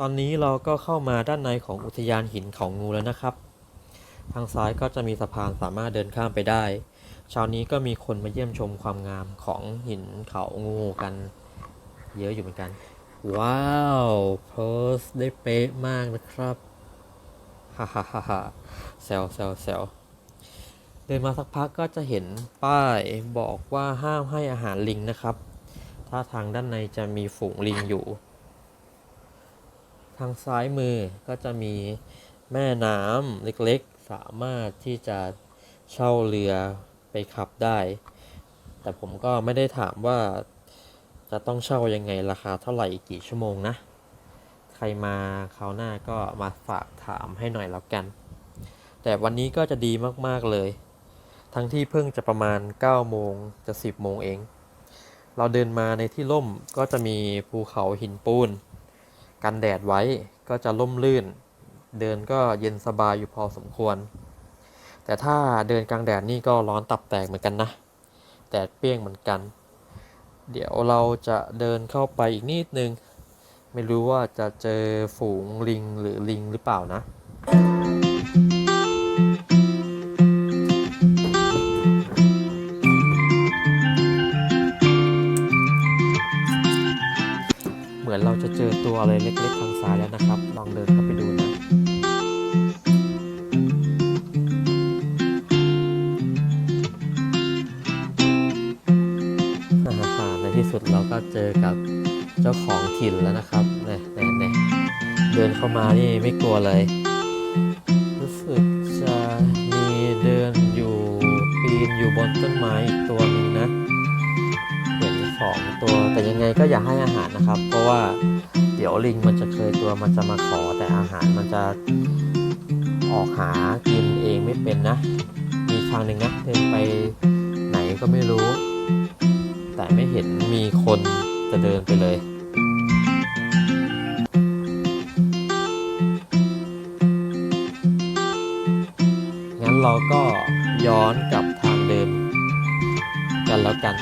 ตอนนี้เราก็เข้ามาด้านในของอุทยานหินเขางูแล้วนะครับ ทางซ้ายก็จะมีสะพานสามารถเดินข้ามไปได้เช้านี้ก็มีคนมาเยี่ยมชมความงามของหินเขางูกัน เยอะอยู่เหมือนกัน ว้าวโพสได้เป๊ะมากนะครับฮ่าฮ่าฮ่าฮ่าแซวแซวแซวเดินมาสักพักก็จะเห็นป้ายบอกว่าห้ามให้อาหารลิงนะครับ ถ้าทางด้านในจะมีฝูงลิงอยู่างซ้ายมือก็จะมีแม่น้ำเล็กๆ สามารถที่จะเช่าเรือไปขับได้ แต่ผมก็ไม่ได้ถามว่าจะต้องเช่ายังไงราคาเท่าไหร่กี่ชั่วโมงนะ ใครมาคราวหน้าก็มาฝากถามให้หน่อยแล้วกัน แต่วันนี้ก็จะดีมากๆเลย ทั้งที่เพิ่งจะประมาณ 9 โมงจะ 10 โมงเอง เราเดินมาในที่ร่มก็จะมีภูเขาหินปูน กันแดดไว้ก็จะล่มลื่น เดินก็เย็นสบายอยู่พอสมควร แต่ถ้าเดินกลางแดดนี่ก็ร้อนตับแตกเหมือนกันนะแดดเปรี้ยงเหมือนกัน เดี๋ยวเราจะเดินเข้าไปอีกนิดนึง ไม่รู้ว่าจะเจอฝูงลิงหรือลิงหรือเปล่านะ เหมือนเราจะเจอตัวอะไรเล็กๆทางซ้ายแล้วนะครับ ลองเดินเข้าไปดูนะในที่สุดเราก็เจอกับเจ้าของถิ่นแล้วนะครับเนี่ยเนี่ยเนี่ยเดินเข้ามานี่ไม่กลัวเลย รู้สึกจะมีเดินอยู่ปีนอยู่บนต้นไม้อีกตัวหนึ่งนะ เห็นสองตัว แต่ยังไงก็อย่าให้อาหารนะครับ เพราะว่าเดี๋ยวลิงมันจะเคยตัวมันจะมาขอ แต่อาหารมันจะออกหากินเองไม่เป็นนะ มีครั้งหนึ่งนะเดินไปไหนก็ไม่รู้ แต่ไม่เห็นมีคนจะเดินไปเลยงั้นเราก็ย้อนกลับทางเดิมกันแล้วกัน